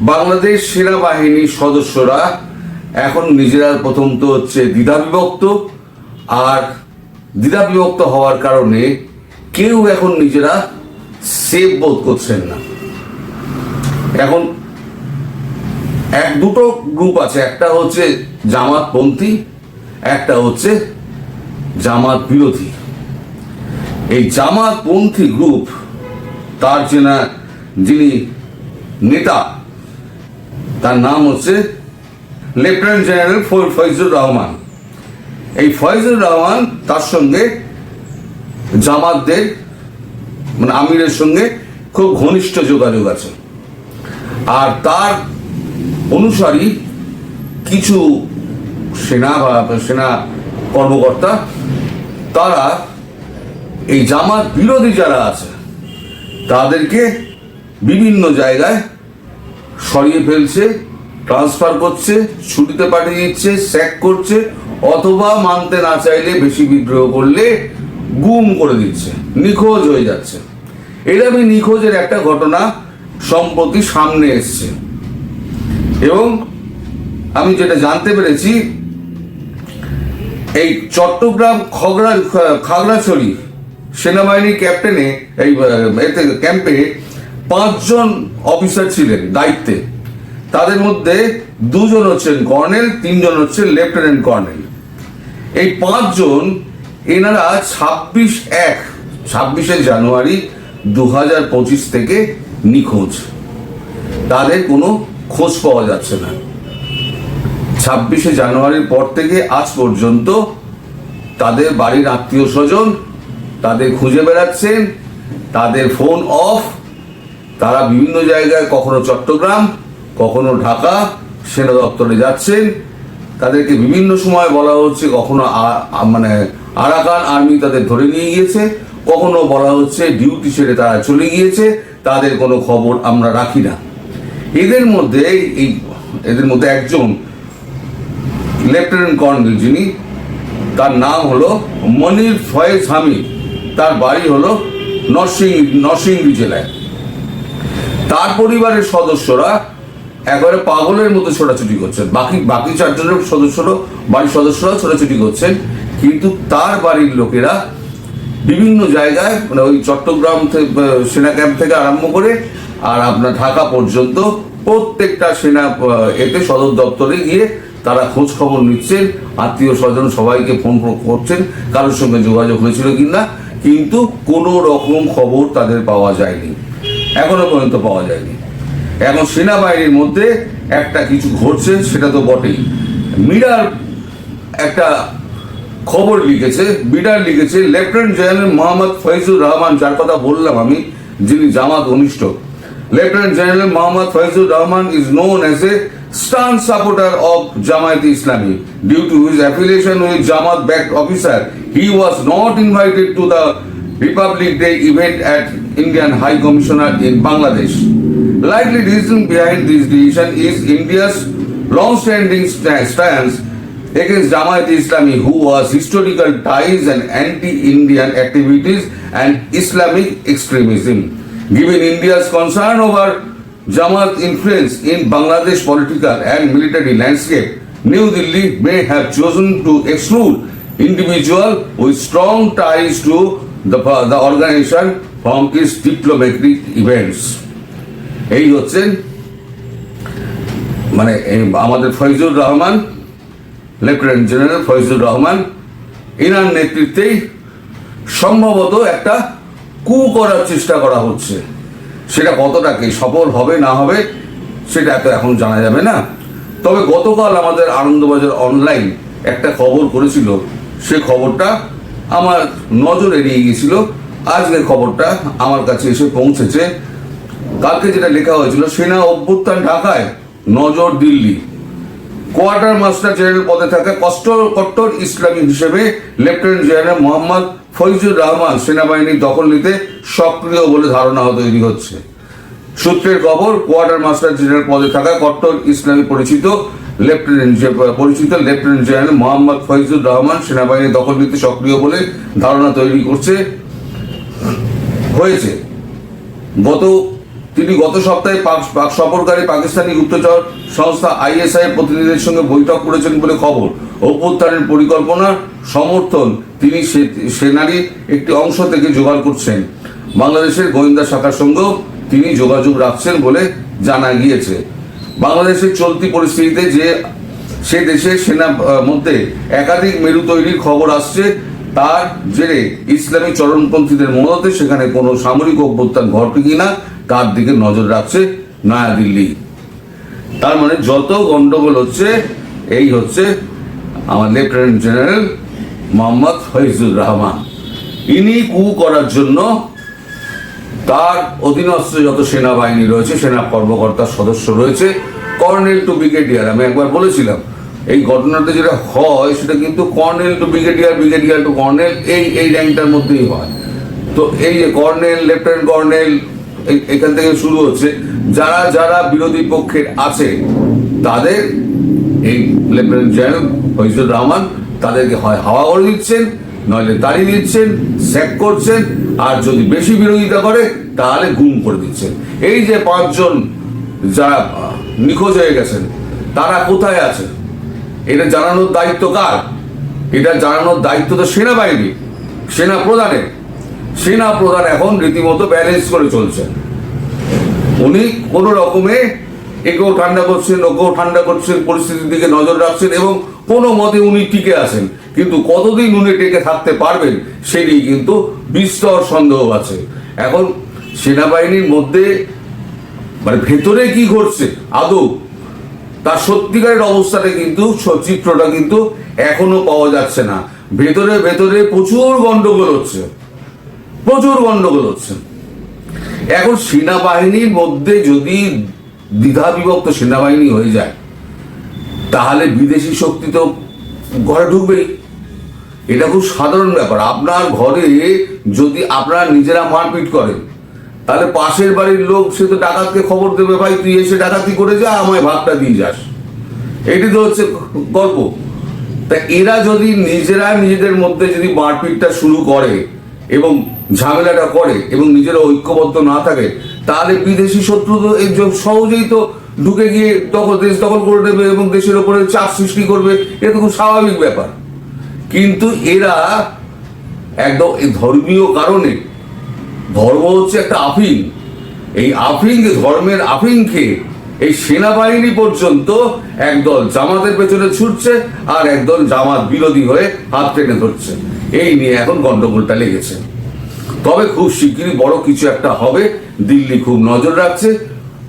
বাংলাদেশ সেনাবাহিনীর সদস্যরা এখন নিজেরা প্রথম তো হচ্ছে দ্বিধাবিভক্ত, আর দ্বিধাবিভক্ত হওয়ার কারণে কেউ এখন নিজেরা সেফ বোধ করছেন না। এখন এক দুটো গ্রুপ আছে, একটা হচ্ছে জামাতপন্থী, একটা হচ্ছে জামাত বিরোধী। এই জামাতপন্থী গ্রুপ তার চেনা যিনি নেতা তার নাম হচ্ছে লেফটেন্যান্ট জেনারেল ফয়জুর রহমান। এই ফয়জুর রহমান তার সঙ্গে জামাতদের মানে আমিরের সঙ্গে খুব ঘনিষ্ঠ যোগাযোগ আছে। আর তার অনুসারী কিছু সেনা বা সেনা কর্মকর্তা, তারা এই জামাত বিরোধী যারা আছে, তাদেরকে বিভিন্ন জায়গায় সরিয়ে ফেলছে ট্রান্সফার করছে, ছুটিতে পাঠিয়ে দিচ্ছে স্যাক করছে, অথবা মানতে না চাইলে বেশি বিদ্রোহ করলে গুম করে দিচ্ছে, নিখোঁজ হয়ে যাচ্ছে। এরকমই নিখোঁজের একটা ঘটনা সম্প্রতি সামনে এসছে। এবং আমি যেটা জানতে পেরেছি, এই চট্টগ্রাম খগড়া, খাগড়াছড়ি সেনাবাহিনীর ক্যাপ্টেনে এই, এতে ক্যাম্পে পাঁচজন অফিসার ছিলেন দায়িত্বে। তাদের মধ্যে দুজন হচ্ছেন কর্নেল, তিনজন হচ্ছেন লেফটেন্যান্ট কর্নেল। এই পাঁচজন এনারা ছাব্বিশ এক, ছাব্বিশে জানুয়ারি দু হাজার পঁচিশ থেকে নিখোঁজ। তাদের কোনো খোঁজ পাওয়া যাচ্ছে না। ছাব্বিশে জানুয়ারির পর থেকে আজ পর্যন্ত তাদের বাড়ির আত্মীয় স্বজন তাদের খুঁজে বেড়াচ্ছেন, তাদের ফোন অফ তারা বিভিন্ন জায়গায়, কখনো চট্টগ্রাম, কখনো ঢাকা, সেনা দপ্তরে যাচ্ছেন। তাদেরকে বিভিন্ন সময় বলা হচ্ছে কখনো মানে আরাকান আর্মি তাদের ধরে নিয়ে গিয়েছে, কখনো বলা হচ্ছে ডিউটি ছেড়ে তারা চলে গিয়েছে, তাদের কোনো খবর আমরা রাখি না। এদের মধ্যে এই, এদের মধ্যে একজন লেফটেন্যান্ট কর্নেল যিনি, তার নাম হলো মনির ফয়েজ হামিদ, তার বাড়ি হলো নরসিং নরসিংদী জেলায়। তার পরিবারের সদস্যরা একবারে পাগলের মতো ছোটাছুটি করছেন। বাকি বাকি চারজনের সদস্যরা, বাড়ির সদস্যরা ছোটাছুটি করছেন। কিন্তু তার বাড়ির লোকেরা বিভিন্ন জায়গায় মানে ওই চট্টগ্রাম সেনা ক্যাম্প থেকে আরম্ভ করে আর আপনার ঢাকা পর্যন্ত প্রত্যেকটা সেনা এতে সদর দপ্তরে গিয়ে তারা খোঁজ খবর নিচ্ছেন। আত্মীয় স্বজন সবাইকে ফোন করছেন, কারোর সঙ্গে যোগাযোগ হয়েছিল কিনা। কিন্তু কোনো রকম খবর তাদের পাওয়া যায়নি। এখনও পর্যন্ত পাওয়া যায়নি। এখন সেনাবাহিনীর মধ্যে একটা কিছু ঘটছে, সেটা তো বটেই। মিরার একটা খবর লিখেছে বিডার লিখেছে, লেফটেন্যান্ট জেনারেল মোহাম্মদ ফয়জুর রহমান, যার কথা বললাম আমি, যিনি জামাত ঘনিষ্ঠ lieutenant general Mohammad Faizur Rahman is known as a staunch supporter of Jamaat Islami. Due to his affiliation with Jamaat back officer he was not invited to the Republic Day event at Indian High Commissioner in Bangladesh. Likely reason behind this decision is India's long-standing stance against Jamaat Islami, who has historical ties and anti-Indian activities and Islamic extremism. Given India's concern over Jamaat influence in Bangladesh political and military landscape, New Delhi may have chosen to exclude individual with strong ties to the, the organization from its diplomatic events. এই হচ্ছেন মানে আমাদের Faizur Rahman lieutenant general Faizur Rahman ইনার নেতৃত্বেই সম্ভবত একটা কু করার চেষ্টা করা হচ্ছে সেটা কতটা কি সফল হবে না হবে সেটা তো এখন জানা যাবে না তবে গতকাল আমাদের আনন্দবাজার অনলাইন একটা খবর করেছিল সে খবরটা আমার নজর এড়িয়ে গিয়েছিল। আজকের খবরটা আমার কাছে এসে পৌঁছেছে। কালকে যেটা লেখা হয়েছিল, সেনা অভ্যুত্থান ঢাকায়, নজর দিল্লি। কোয়ার্টার মাস্টার জেনারেল পদে থাকা কষ্ট কট্টর ইসলামী হিসেবে লেফটেন্যান্ট জেনারেল মোহাম্মদ ফৈজুর রহমান সেনাবাহিনীর দখল নিতে সক্রিয় বলে ধারণা তৈরি হচ্ছে। সূত্রের খবর, কোয়ার্টার মাস্টার জেনারেল পদে থাকা কট্টর ইসলামী পরিচিত লেফটেন্যান্ট পরিচিত লেফটেন্যান্ট জেনারেল মোহাম্মদ ফৈজুর রহমান সেনাবাহিনী দখল নিতে সক্রিয় বলে ধারণা তৈরি করছে। হয়েছে। গত তিনি গত সপ্তাহে পাক সফরকারী পাকিস্তানি গুপ্তচর সংস্থা আইএসআই প্রতিনিধিদের সঙ্গে বৈঠক করেছেন বলে খবর। অভ্যুত্থানের পরিকল্পনা, সমর্থন, তিনি সেনারই একটি অংশ থেকে জোগাড় করছেন। বাংলাদেশের গোয়েন্দা শাখার সঙ্গেও তিনি যোগাযোগ রাখছেন বলে জানা গিয়েছে। বাংলাদেশের চলতি পরিস্থিতিতে যে সে দেশের সেনা মধ্যে একাধিক মেরু তৈরির খবর আসছে, তার জেরে ইসলামী চরমপন্থীদের মদতে সেখানে কোনো সামরিক অভ্যুত্থান ঘটে কিনা তার দিকে নজর রাখছে নয়াদিল্লি। তার মানে যত গন্ডগোল হচ্ছে, এই হচ্ছে আমার লেফটেন্যান্ট জেনারেল মোহাম্মদ ফৈজুর রহমান। ইনি কু করার জন্য তার অধীনস্থ যত সেনাবাহিনী রয়েছে, সেনা কর্মকর্তার সদস্য রয়েছে, কর্নেল টু ব্রিগেডিয়ার। আমি একবার বলেছিলাম, এই ঘটনাটা যেটা হয়, সেটা কিন্তু colonel to brigadier brigadier to colonel, এই এই র্যাঙ্কটার মধ্যেই হয়। তো এই যে কর্নেল, লেফটেন্যান্ট কর্নেল এখান থেকে শুরু হচ্ছে। যারা যারা বিরোধী পক্ষের আছে, তাদের এই লেফটেন্যান্ট জেনারেল ফৈজুর রহমান তাদেরকে হয় হাওয়া করে দিচ্ছেন, নইলে তাড়িয়ে দিচ্ছেন স্যাক করছেন আর যদি বেশি বিরোধিতা করে, তাহলে গুম করে দিচ্ছেন। এই যে পাঁচজন যারা নিখোঁজ হয়ে গেছেন, তারা কোথায় আছে এটা জানানোর দায়িত্ব কার? এটা জানানোর দায়িত্ব তো সেনাবাহিনী সেনা প্রধানের সেনা প্রধান এখন রীতিমতো ব্যালেন্স করে চলছেন। উনি কোনো রকমে একেও ঠান্ডা করছেন, ওকেও ঠান্ডা করছেন, পরিস্থিতির দিকে নজর রাখছেন এবং কোনো মতে উনি টিকে আছেন। কিন্তু কতদিন উনি টিকে থাকতে পারবেন সেটি কিন্তু বিস্তর সন্দেহ আছে। এখন সেনাবাহিনীর মধ্যে মানে ভেতরে কি ঘটছে, আদৌ? তার সত্যিকারের অবস্থাটা কিন্তু চিত্রটা কিন্তু এখনও পাওয়া যাচ্ছে না। ভেতরে ভেতরে প্রচুর গন্ডগোল হচ্ছে। প্রচুর গন্ডগোল হচ্ছে। এখন সেনাবাহিনীর মধ্যে যদি দ্বিধা বিভক্ত সেনাবাহিনী হয়ে যায় তাহলে বিদেশি শক্তি তো ঘরে ঢুকবেই। এটা খুব সাধারণ ব্যাপার। আপনার ঘরে যদি আপনারা নিজেরা মারপিট করেন, তাহলে পাশের বাড়ির লোক সে তো ডাকাতকে খবর দেবে, ভাই, তুই এসে ডাকাতি করে যা, আমায় ভাগটা দিয়ে যাস। এটি তো হচ্ছে গল্প। তা এরা যদি নিজেরা নিজেদের মধ্যে যদি মারপিটটা শুরু করে এবং ঝামেলাটা করে এবং নিজেরা ঐক্যবদ্ধ না থাকে, তাহলে বিদেশি শত্রু তো সহজেই তো ঢুকে গিয়ে দখল দেশ দখল করে নেবে এবং দেশের ওপরে চাপ সৃষ্টি করবে, এটা খুব স্বাভাবিক ব্যাপার। কিন্তু এরা একদম এই ধর্মীয় কারণে, ধর্ম হচ্ছে একটা আফিং এই আফিং ধর্মের আফিং খেয়ে এই সেনাবাহিনী পর্যন্ত একদল জামাতের পেছনে ছুটছে আর একদল জামাত বিরোধী হয়ে হাত টেনে ধরছে। এই নিয়ে এখন গন্ডগোলটা লেগেছে। তবে খুব শিগগিরই বড় কিছু একটা হবে। দিল্লি খুব নজর রাখছে।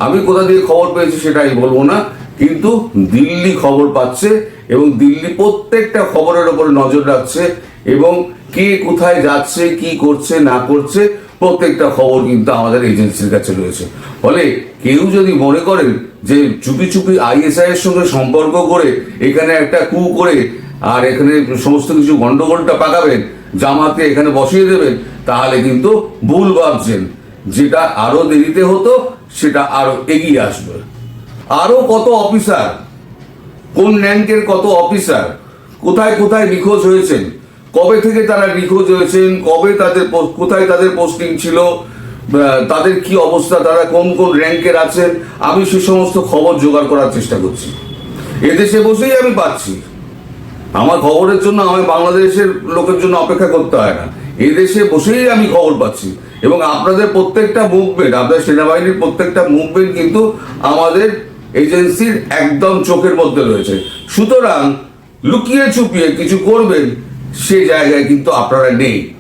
আমি কোথা দিয়ে খবর পেয়েছি সেটাই বলব না, কিন্তু দিল্লি খবর পাচ্ছে এবং দিল্লি প্রত্যেকটা খবরের ওপরে নজর রাখছে এবং কে কোথায় যাচ্ছে, কি করছে, না করছে, প্রত্যেকটা খবর কিন্তু আমাদের এজেন্সির কাছে রয়েছে। ফলে কেউ যদি মনে করেন যে চুপি চুপি আইএসআই এর সঙ্গে সম্পর্ক করে এখানে একটা কু করে আর এখানে সমস্ত কিছু গন্ডগোলটা পাকাবেন, জামাতে এখানে বসিয়ে দেবেন, তাহলে কিন্তু ভুল ভাবছেন। যেটা আরও দেরিতে হতো সেটা আরও এগিয়ে আসবে। আরও কত অফিসার? কোন র্যাঙ্কের কত অফিসার? কোথায় কোথায় নিখোঁজ হয়েছেন? কবে থেকে তারা নিখোঁজ হয়েছেন? কবে তাদের কোথায় তাদের পোস্টিং ছিল? তাদের কি অবস্থা? তারা কোন কোন র্যাঙ্কের আছেন? আমি সে সমস্ত খবর জোগাড় করার চেষ্টা করছি। এদেশে বসেই আমি পাচ্ছি। আমার খবরের জন্য আমি বাংলাদেশের লোকের জন্য অপেক্ষা করতে হয় না। এই দেশে বসেই আমি খবর পাচ্ছি। এবং আপনাদের প্রত্যেকটা মুভমেন্ট আপনাদের সেনাবাহিনীর প্রত্যেকটা মুভমেন্ট কিন্তু আমাদের এজেন্সির একদম চোখের মধ্যে রয়েছে। সুতরাং লুকিয়ে চুপিয়ে কিছু করবেন, সে জায়গায় কিন্তু আপনারা নেই।